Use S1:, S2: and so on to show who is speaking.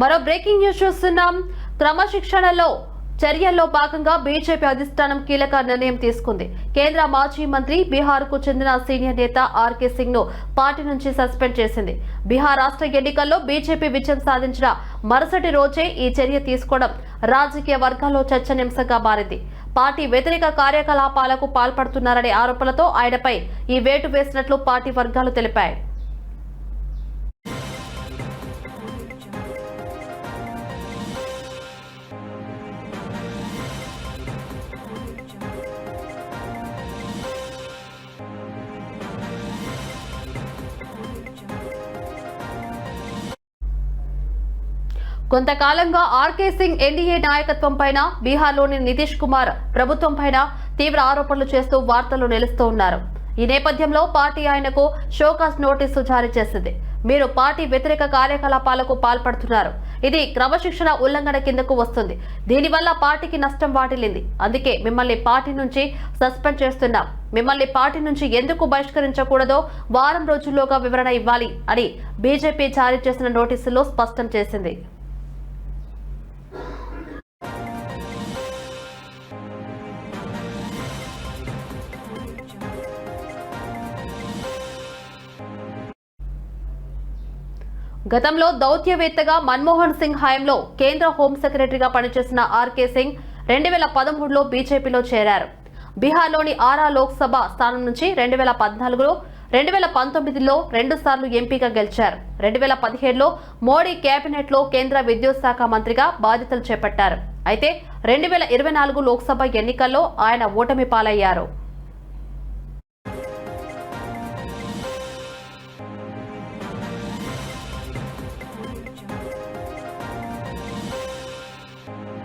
S1: మరో breaking news చూస్తున్నాం. క్రమశిక్షణలో చర్యల్లో భాగంగా బీజేపీ అధిష్టానం కీలక నిర్ణయం తీసుకుంది. కేంద్ర మాజీ మంత్రి బీహార్కు చెందిన సీనియర్ నేత ఆర్కే సింగ్ను పార్టీ నుంచి సస్పెండ్ చేసింది. బీహార్ రాష్ట్ర ఎన్నికల్లో బీజేపీ విజయం సాధించిన మరుసటి రోజే ఈ చర్య తీసుకోవడం రాజకీయ వర్గాల్లో చర్చనీయాంశంగా మారింది. పార్టీ వ్యతిరేక కార్యకలాపాలకు పాల్పడుతున్నారనే ఆరోపణలతో ఆయనపై ఈ వేటు వేసినట్లు పార్టీ వర్గాలు తెలిపాయి. కొంతకాలంగా ఆర్కే సింగ్ ఎన్డీఏ నాయకత్వం పైన బీహార్లోని నితీష్ కుమార్ ప్రభుత్వం పైన తీవ్ర ఆరోపణలు చేస్తూ వార్తలు నిలుస్తూ ఉన్నారు. ఈ నేపథ్యంలో పార్టీ ఆయనకు షోకాస్ నోటీసు జారీ చేసింది. మీరు పార్టీ వ్యతిరేక కార్యకలాపాలకు పాల్పడుతున్నారు. ఇది క్రమశిక్షణ ఉల్లంఘన కిందకు వస్తుంది. దీనివల్ల పార్టీకి నష్టం వాటిల్లింది. అందుకే మిమ్మల్ని పార్టీ నుంచి సస్పెండ్ చేస్తున్నాం. మిమ్మల్ని పార్టీ నుంచి ఎందుకు బహిష్కరించకూడదో వారం రోజుల్లోగా వివరణ ఇవ్వాలి అని బీజేపీ జారీ చేసిన నోటీసులో స్పష్టం చేసింది. గతంలో దౌత్యవేత్తగా మన్మోహన్ సింగ్ హయాంలో కేంద్ర హోం సెక్రటరీగా పనిచేసిన ఆర్కే సింగ్ రెండు వేల పదమూడులో బీజేపీలో చేరారు. బీహార్లోని ఆరా లోక్సభ స్థానం నుంచి రెండు వేల పద్నాలుగులో రెండు వేల పంతొమ్మిదిలో రెండు సార్లు ఎంపీగా గెలిచారు. రెండు వేల పదిహేడులో మోడీ కేబినెట్లో కేంద్ర విద్యుత్ శాఖ మంత్రిగా బాధ్యతలు చేపట్టారు. అయితే రెండు వేల ఇరవై నాలుగు లోక్సభ ఎన్నికల్లో ఆయన ఓటమి పాలయ్యారు. you